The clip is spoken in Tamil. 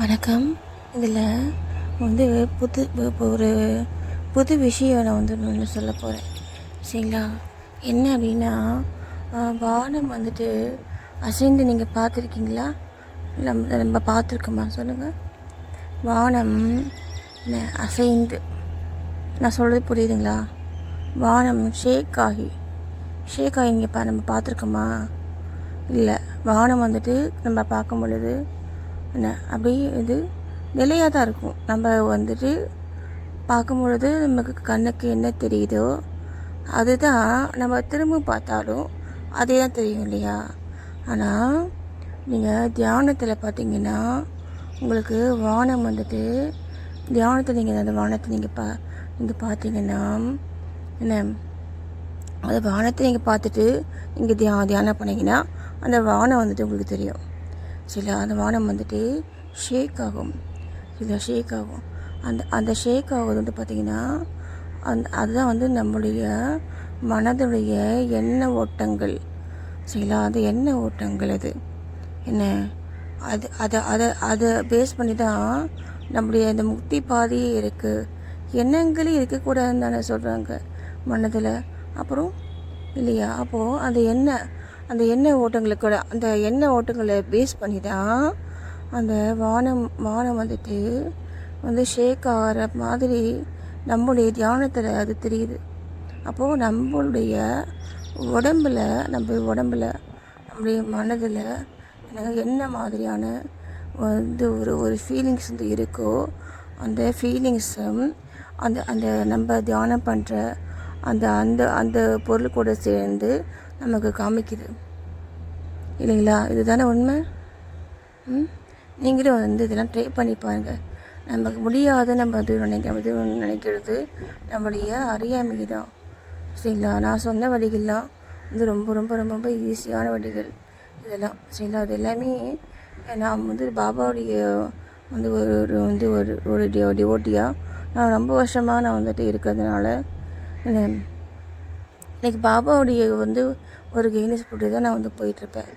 வணக்கம். இதில் வந்து புது இப்போ ஒரு புது விஷயம் நான் வந்து ஒன்று சொல்ல போகிறேன் சரிங்களா? என்ன அப்படின்னா வானம் வந்துட்டு அசைந்து நீங்கள் பார்த்துருக்கீங்களா? நம்ம நம்ம பார்த்துருக்கோமா? சொல்லுங்கள் வானம் அசைந்து. நான் சொல்கிறது புரியுதுங்களா? வானம் ஷேக் ஆகி ஷேக் ஆகி இங்கே பா நம்ம பார்த்துருக்கோமா? இல்லை வானம் வந்துட்டு நம்ம பார்க்கும் பொழுது அப்படியே இது நிலையாக தான் இருக்கும். நம்ம வந்துட்டு பார்க்கும்பொழுது நமக்கு கண்ணுக்கு என்ன தெரியுதோ அதுதான் நம்ம திரும்ப பார்த்தாலும் அதே தான் தெரியும் இல்லையா? ஆனால் நீங்கள் தியானத்தில் பார்த்தீங்கன்னா உங்களுக்கு வானம் வந்துட்டு தியானத்தில் நீங்கள் அந்த வானத்தை நீங்கள் பா நீங்கள் பார்த்தீங்கன்னா என்ன அந்த வானத்தை நீங்கள் பார்த்துட்டு நீங்கள் தியா தியானம் பண்ணிங்கன்னா அந்த வானம் வந்துட்டு உங்களுக்கு தெரியும். சில அந்த வானம் வந்துட்டு ஷேக் ஆகும். சில ஷேக் ஆகும். அந்த அந்த ஷேக் ஆகுது வந்து பார்த்திங்கன்னா அந் அதுதான் வந்து நம்மளுடைய மனதுடைய எண்ண ஓட்டங்கள். சரிங்களா? அது எண்ண ஓட்டங்கள் அது. என்ன? அது அதை அதை அதை பேஸ் பண்ணி தான் நம்முடைய இந்த முக்தி பாதையே இருக்குது எண்ணங்களே இருக்கக்கூடாதுன்னு தானே சொல்கிறாங்க மனதில். அப்புறம் இல்லையா? அப்போது அந்த எண்ணெய் அந்த எண்ணெய் ஓட்டங்களுக்கு அந்த எண்ணெய் ஓட்டங்களை பேஸ் பண்ணி தான் அந்த வானம் வானம் வந்துட்டு வந்து ஷேக் ஆகிற மாதிரி நம்மளுடைய தியானத்தில் அது தெரியுது. அப்போது நம்மளுடைய உடம்புல நம்ம உடம்புல நம்முடைய மனதில் எனக்கு என்ன மாதிரியான வந்து ஒரு ஒரு ஃபீலிங்ஸ் வந்து இருக்கோ அந்த ஃபீலிங்ஸும் அந்த அந்த நம்ம தியானம் பண்ணுற அந்த அந்த அந்த பொருள் கூட சேர்ந்து நமக்கு காமிக்குது. இல்லைங்களா? இதுதானே உண்மை? ம்? நீங்களும் வந்து இதெல்லாம் ட்ரை பண்ணி பாருங்கள் நமக்கு முடியாத நம்ம அது நினைக்கிறது நினைக்கிறது நம்மளுடைய அறியாமை தான் சரிங்களா? நான் சொன்ன வழிகள்லாம் வந்து ரொம்ப ரொம்ப ரொம்ப ரொம்ப ஈஸியான வழிகள் இதெல்லாம். சரிங்களா? அது எல்லாமே நான் வந்து பாபாவுடைய வந்து ஒரு ஒரு வந்து ஒரு ஒரு டிவோட்டியாக நான் ரொம்ப வருஷமாக நான் வந்துட்டு இருக்கிறதுனால இன்றைக்கி பாபாவுடைய வந்து ஒரு கைனஸ் போட்டு தான் நான் வந்து போயிட்டுருப்பேன்